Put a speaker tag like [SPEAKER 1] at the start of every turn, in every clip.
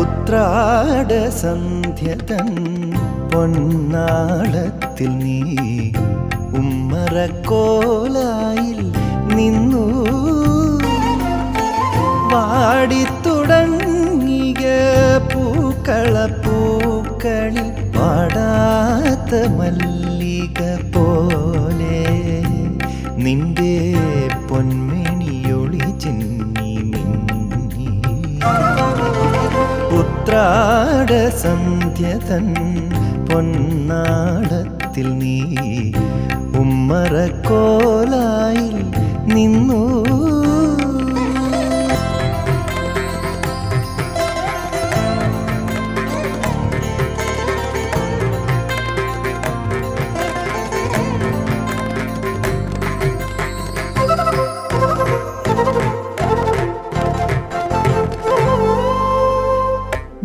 [SPEAKER 1] ഉത്രാട സന്ധ്യതൻ പൊന്നാളത്തിൽ നീ ഉമ്മറക്കോലായിൽ നിന്നു. വാടിത്തുടങ്ങിയ പൂക്കള പൂക്കളിൽ പാടാത്ത മല്ലിക പോലെ നിന്റെ പൊന്മേനിയൊളി ഉത്രാട സന്ധ്യതൻ പൊന്നാടത്തിൽ നീ ഉമ്മറക്കോലായി നിന്നു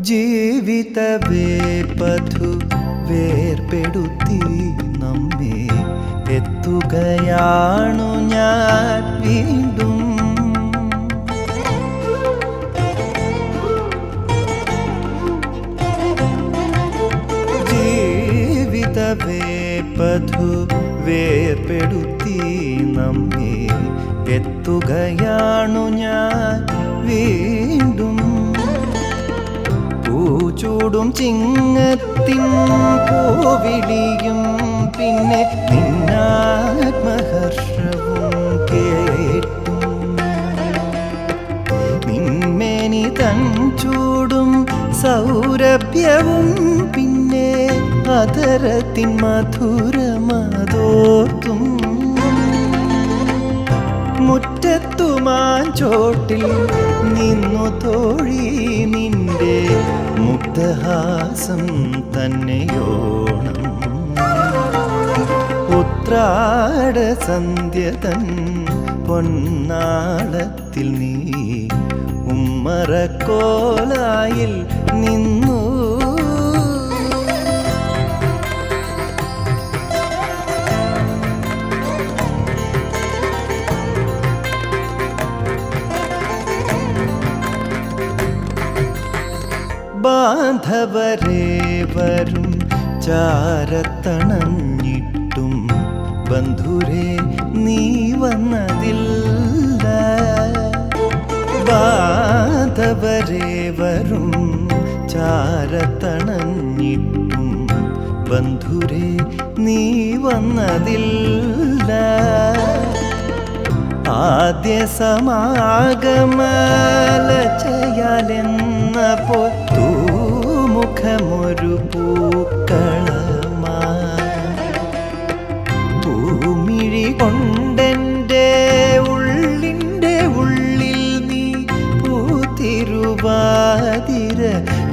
[SPEAKER 1] ജീവിതവേ പഥു വേർപെടുത്തി നമ്മെ എത്തുകയാണു ഞാൻ വീണ്ടും. ജീവിതവേ പഥു വേർപെടുത്തി നമ്മെ എത്തുകയാണു ഞാൻ വീണ്ടും പൂച്ചൂടും ചിങ്ങത്തിൻ പൂവിളിയും പിന്നെ നിന്നാത്മഹർഷവും കേട്ടും. നിന്മേനി തൻ ചൂടും സൗരഭ്യവും പിന്നെ അതരത്തിൻ മധുരമതോർത്തും. മുറ്റത്തുമാൻ ചോട്ടിൽ നിന്നു തോഴി നിന്റെ മുഗ്ധഹാസം തന്നെയോണം. ഉത്രാട സന്ധ്യതൻ പൊന്നാളത്തിൽ നീ ഉമ്മറക്കോലായിൽ നിന്നു ബാന്ധവരേ വരും ചാരത്തണഞ്ഞിട്ടും ബന്ധുരേ നീ വന്നതില്ല. ബാന്ധവരേവരും ചാരത്തണഞ്ഞിട്ടും ബന്ധുരേ നീ വന്നതില്ല. ആദ്യ സമാഗമലച്ചയാലെന്ന പൊത്തുമുഖമൊരു പൂമിഴി കൊണ്ടെന്റെ ഉള്ളിന്റെ ഉള്ളിൽ നീ പൂത്തിരുവാതിര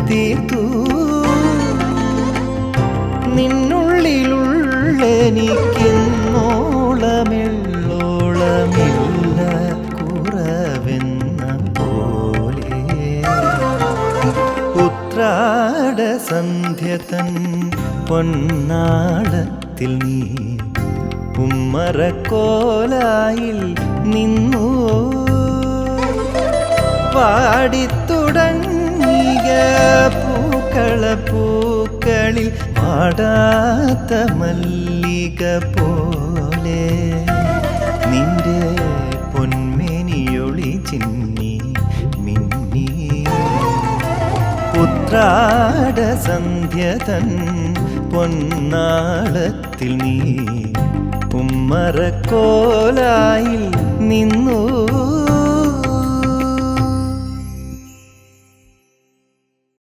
[SPEAKER 1] തീർത്തു. നിന്നുള്ളിലുള്ളെനിക്കിന്നോളമിള്ളോളമില്ല കുറവെന്ന പോലെ ഉത്രാട പൊന്നാളത്തിൽ നീ ഉമ്മറക്കോലായിൽ നിന്നു. പാടിത്തുടങ്ങിയ പൂക്കള പൂക്കളിൽ പാടാത്ത മല്ലിക പോലെ നിന്റെ പൊന്മേനിയൊളി ചിന്നി മിന്നി. പുത്രാട സന്ധ്യതൻ പൊന്നാളത്തിൽ നീ ഉമ്മറക്കോലായിൽ നിന്നു